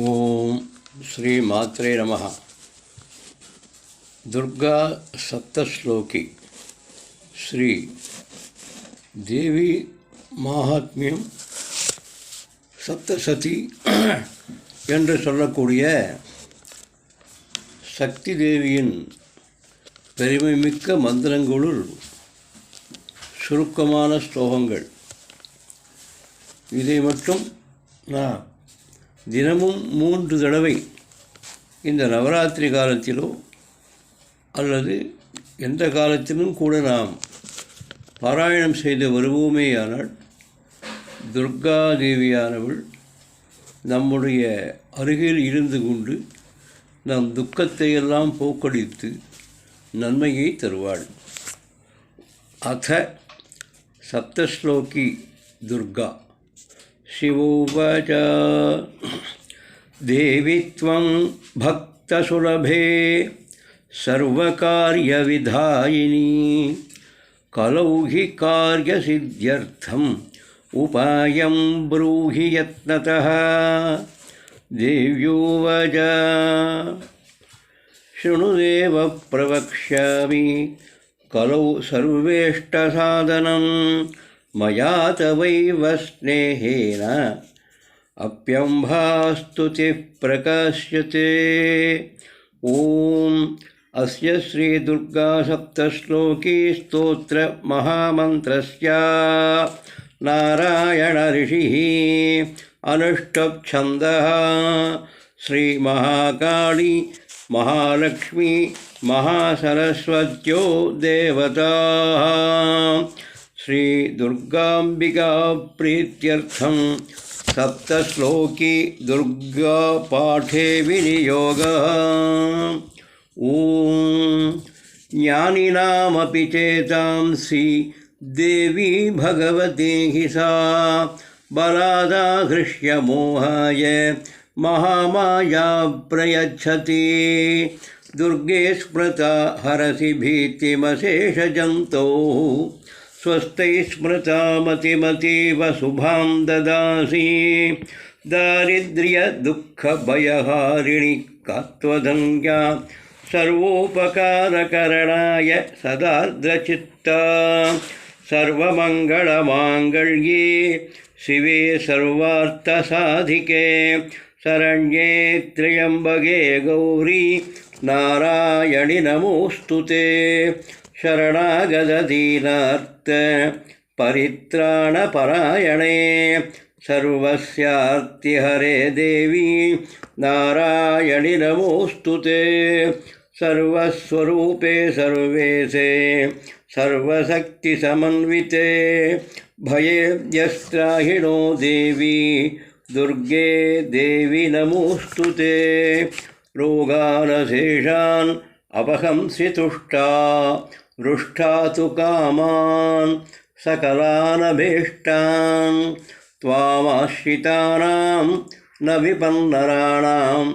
ஓம் ஸ்ரீ மாத்ரே நம துர்கா சப்தஸ்லோகி. ஸ்ரீ தேவி மகாத்மியம் சப்தசதி என்று சொல்லக்கூடிய சக்தி தேவியின் பெருமைமிக்க மந்திரங்களுள் சுருக்கமான ஸ்லோகங்கள். இதை மட்டும் நான் தினமும் மூன்று தடவை இந்த நவராத்திரி காலத்திலோ அல்லது எந்த காலத்திலும் கூட நாம் பாராயணம் செய்து வருவோமேயானால் துர்கா தேவியானவள் நம்முடைய அருகில் இருந்து கொண்டு நம் துக்கத்தை எல்லாம் போக்கடித்து நன்மையை தருவாள். அத சப்தஸ்லோகி துர்கா. शिवोवाच। देवि त्वं भक्तसुलभे सर्वकार्यविधायिनी कलौ हि कार्यसिद्ध्यर्थम् उपायं ब्रूहि यत्नतः। देव्योवच। शृणुदेव प्रवक्ष्यामि, कलौ सर्वेष्टसाधनं मया तवैव स्नेहेन। अप्यम्भास्तुतिः प्रकाश्यते। ॐ अस्य श्रीदुर्गासप्तश्लोकी स्तोत्रमहामन्त्रस्य नारायणऋषिः अनुष्टप्छन्दः। श्रीमहाकाली महालक्ष्मी महासरस्वत्यो देवताः। श्रीदुर्गाम्बिकाप्रीत्यर्थं सप्तश्लोकी दुर्गापाठे विनियोगः। ॐ ज्ञानिनामपि चेतांसि देवी भगवती हि सा बलादाहृष्य मोहाय महामाया प्रयच्छति। दुर्गे स्मृता हरसि भीतिमशेषजन्तोः। स्वस्तैः स्मृता मतिमतीव शुभां ददासि। दारिद्र्यदुःखभयहारिणि कात्वदङ्ग्या सर्वोपकारकरणाय सदार्द्रचित्ता। सर्वमङ्गलमाङ्गल्ये शिवे सर्वार्थसाधिके। शरण्ये त्र्यम्बके गौरी नारायणि नमोऽस्तु ते। शरणागददीनार्थ परित्राणपरायणे सर्वस्यार्तिहरे देवी नारायणि नमोऽस्तु ते। सर्वस्वरूपे सर्वेशे सर्वशक्तिसमन्विते। भयेभ्यस्त्राहिणो देवी दुर्गे देवि नमोऽस्तु ते। रोगानशेषान् अपहंसि तुष्टा। रुष्टा तु कामान् सकलानभीष्टान्, त्वामाश्रितानां न विपन्नराणां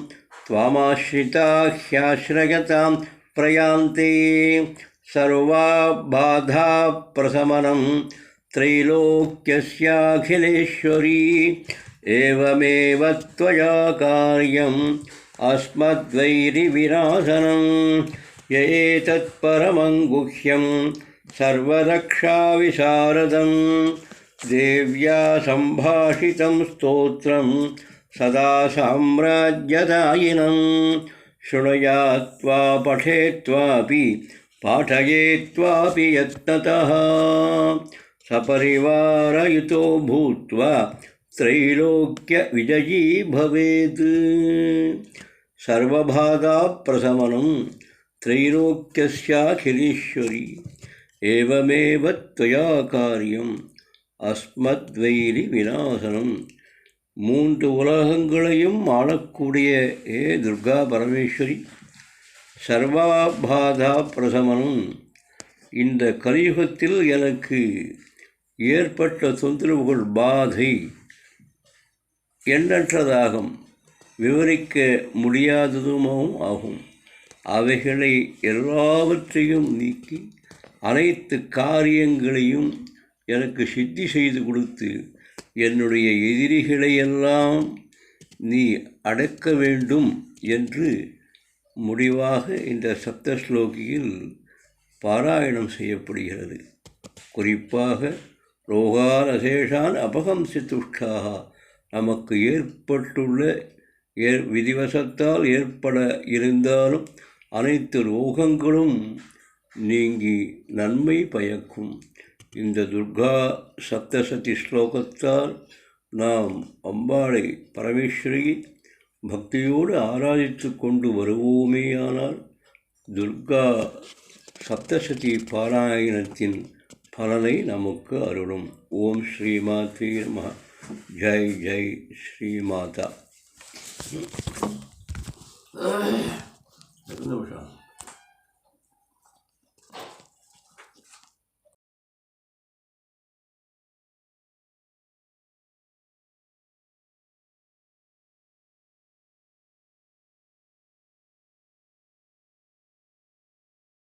त्वामाश्रिता ह्याश्रयतां प्रयान्ति। सर्वाबाधाप्रशमनं त्रैलोक्यस्याखिलेश्वरी, एवमेव त्वया कार्यम् अस्मद्वैरिविनाशनं य एतत्परमं गुह्यं सर्वरक्षाविशारदं देव्या सम्भाषितं स्तोत्रं सदा साम्राज्यदायिनं। शृणुयात्वा, पठेत्वापि, पाठयेत्वापि यत्नतः। सपरिवारयुतो भूत्वा त्रैलोक्यविजयी भवेत्। सर्वबाधाप्रशमनं त्रैलोक्यस्याखिलेश्वरी एवमेव त्वया कार्यम् அஸ்மத்வைரி விநாசனம் மூன்று உலகங்களையும் ஆளக்கூடிய ஏ துர்கா பரமேஸ்வரி சர்வாபாதா பிரசமனம் இந்த கலியுகத்தில் எனக்கு ஏற்பட்ட தொந்தரவுகள் பாதை எண்ணற்றதாகும் விவரிக்க முடியாததுமாவும் ஆகும் அவைகளை எல்லாவற்றையும் நீக்கி அனைத்து காரியங்களையும் எனக்கு சித்தி செய்து கொடுத்து என்னுடைய எதிரிகளை எல்லாம் நீ அடக்க வேண்டும் என்று முடிவாக இந்த சப்தஸ்லோகியில் பாராயணம் செய்யப்படுகிறது. குறிப்பாக ரோகாலசேஷான் அபகம்சித்துஷ்டாக நமக்கு ஏற்பட்டுள்ள ஏ விதிவசத்தால் ஏற்பட இருந்தாலும் அனைத்து ரோகங்களும் நீங்கி நன்மை பயக்கும். இந்த துர்கா சப்தசதி ஸ்லோகத்தால் நாம் அம்பாளை பரமேஸ்வரியை பக்தியோடு ஆராதித்து கொண்டு வருவோமேயானால் துர்கா சப்தசதி பாராயணத்தின் பலனை நமக்கு அருளும். ஓம் ஸ்ரீமாதே நம. ஜெய் ஜெய் ஸ்ரீமாதா 真的不是。